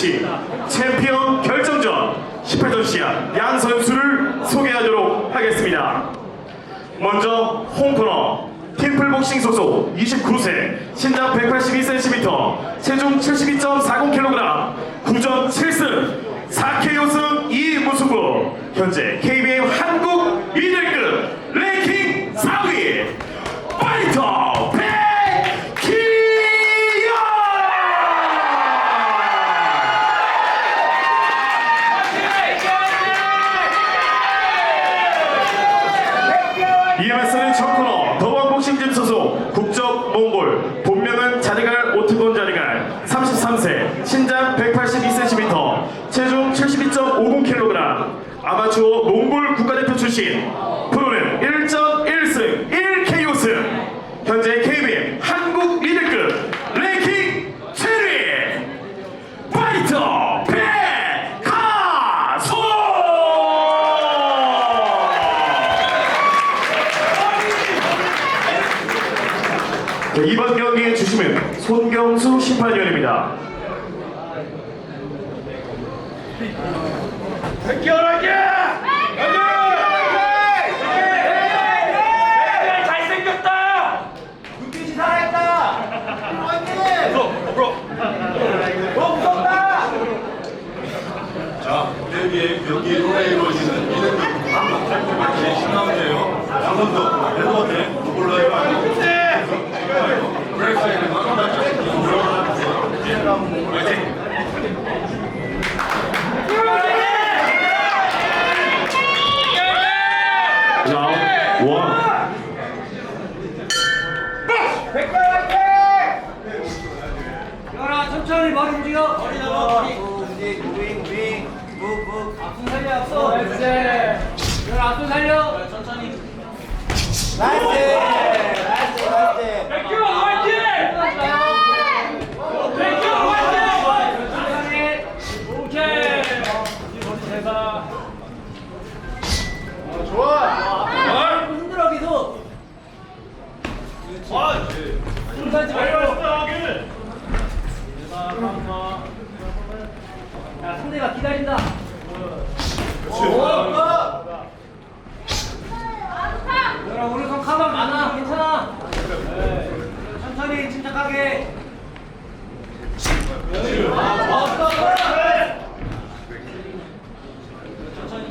FC 챔피언 결정전 18전 시합 양 선수를 소개하도록 하겠습니다. 먼저 홈코너 팀플복싱 소속 29세 신장 182cm 체중 72.40kg 9점 7승 4KO 승 2무승부 현재 KBM 한국 1등급 아마추어 몽골 국가대표 출신 프로는 1.1승 1KO 승. 현재 KBM 한국 리드급 랭킹 7위. 파이터 백가소! 네, 이번 경기에 주심은 손경수 심판위원입니다. Aqui, olha aqui! 앞손 살려 앞손. 나이스 열 앞손 살려. 천천히. 나이스. 얘들아 오늘 좀 가방 많아 괜찮아 천천히 침착하게 천천히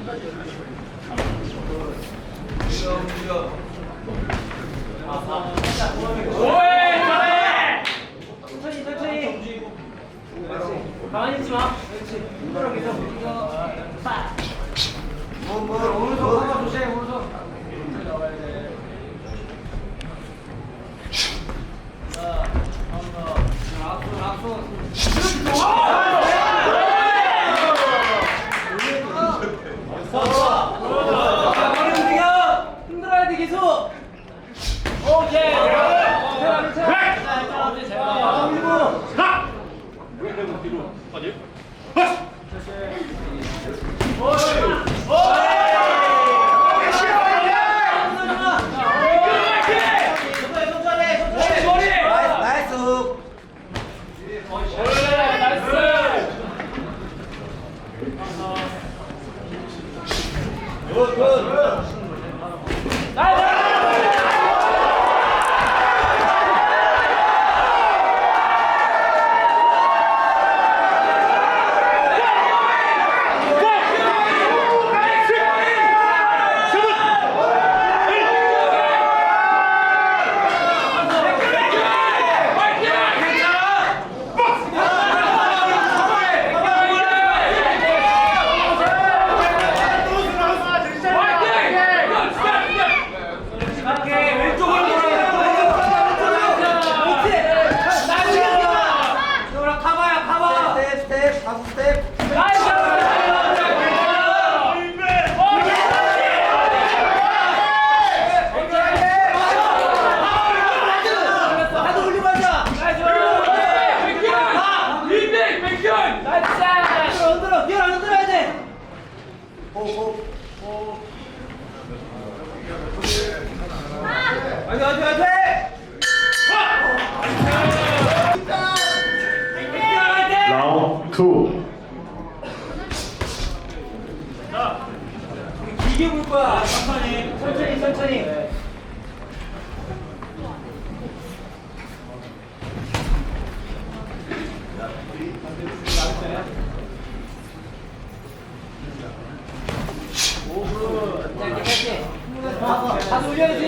다 올려야지.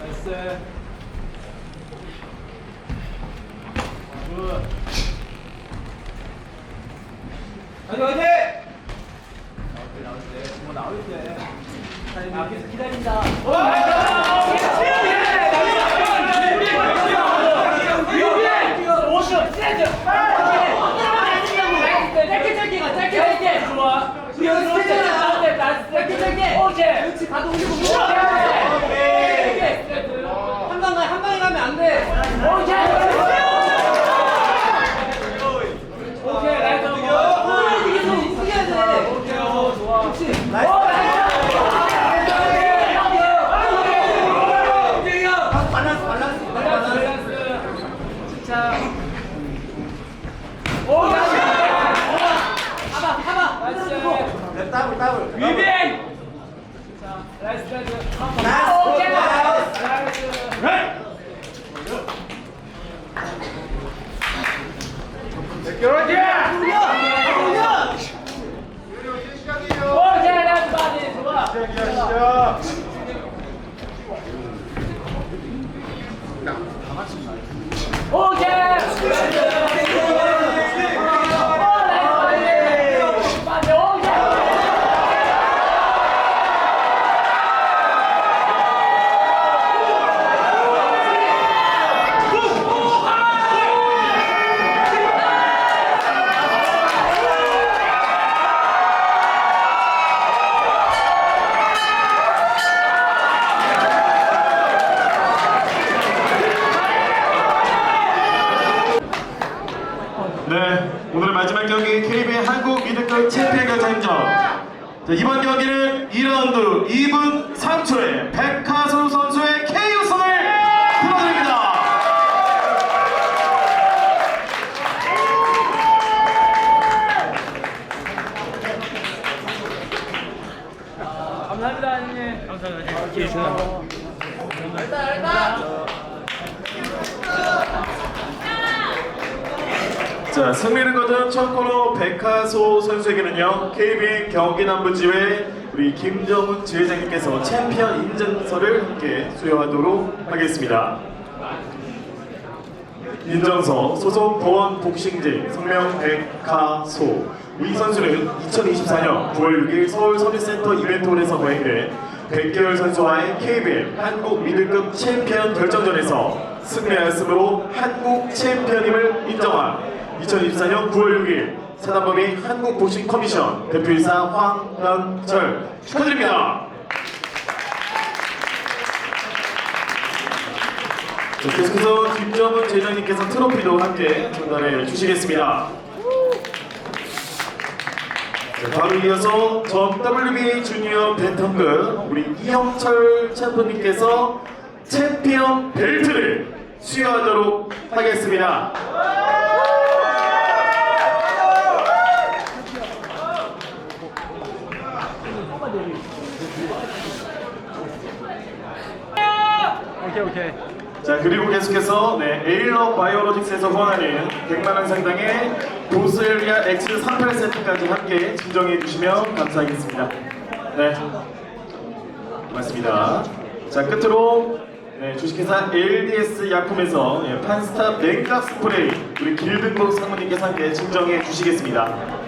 나이스. 어디 어디? 앞에서 기다린다. 짧게 짧게 가 짧게 짧게. 좋아. 우리 여기 짧게 스트레칭 짧게 짧게 짧게. 그렇지 가도 올리고 오케이. 짧게. 한방 가, 한 방에 가면 안 돼. 오케이. 나이스. 아, 이게 좀 이겨야 돼. 오케이. 오, 좋아. 그렇지. 나이스. 발란스, 발란스, 밸런스, 발란스. 밸런스. 자. 하바, 하바. 나이스. 더블, 더블. 위빙. 자, 나이스, 나이스. 나이스, 오케이. 나이스. 나이스. 올려, 올려. 오케이. 나이스 바디. 좋아. 오케이. 나이스 바디. 바디, 오케이. 네, 오늘 마지막 경기 KB의 한국 챔피언 결정전. 자, 이번 경기는 2라운드 2분 3초에 백하솔 선수의 KO승을 불러드립니다. 감사합니다, 형님. 감사합니다. 기회 주셔서. 자, 승리를 거둔 첫 코너 백하소 선수에게는요, KBN 경기남부지회 우리 김정훈 지회장님께서 챔피언 인증서를 함께 수여하도록 하겠습니다. 인정서 소속 보원 복싱제 성명 백하소 이 선수는 2024년 9월 6일 서울 서비스센터 이벤트홀에서 거행된 백계열 선수와의 KBL 한국 미들급 챔피언 결정전에서 승리하였으므로 한국 챔피언임을 인정한 2024년 9월 6일 사단법인 한국복싱 커미션 대표이사 황현철 축하드립니다. 자, 계속해서 김정은 제장님께서 트로피도 함께 전달해 주시겠습니다. 자, 바로 이어서 전 WBA 주니어 벤턴급 우리 이영철 챔프님께서 챔피언 벨트를 수여하도록 하겠습니다. 오케이, 오케이. 자 그리고 계속해서 네, 에일러 바이오로직스에서 후원하는 100만 원 상당의 보스엘리아 X 38 세트까지 함께 증정해 주시면 감사하겠습니다. 네, 고맙습니다. 자 끝으로 네, 주식회사 LDS 약품에서 예, 판스타 냉각 스프레이 우리 길등복 상무님께서 함께 증정해 주시겠습니다.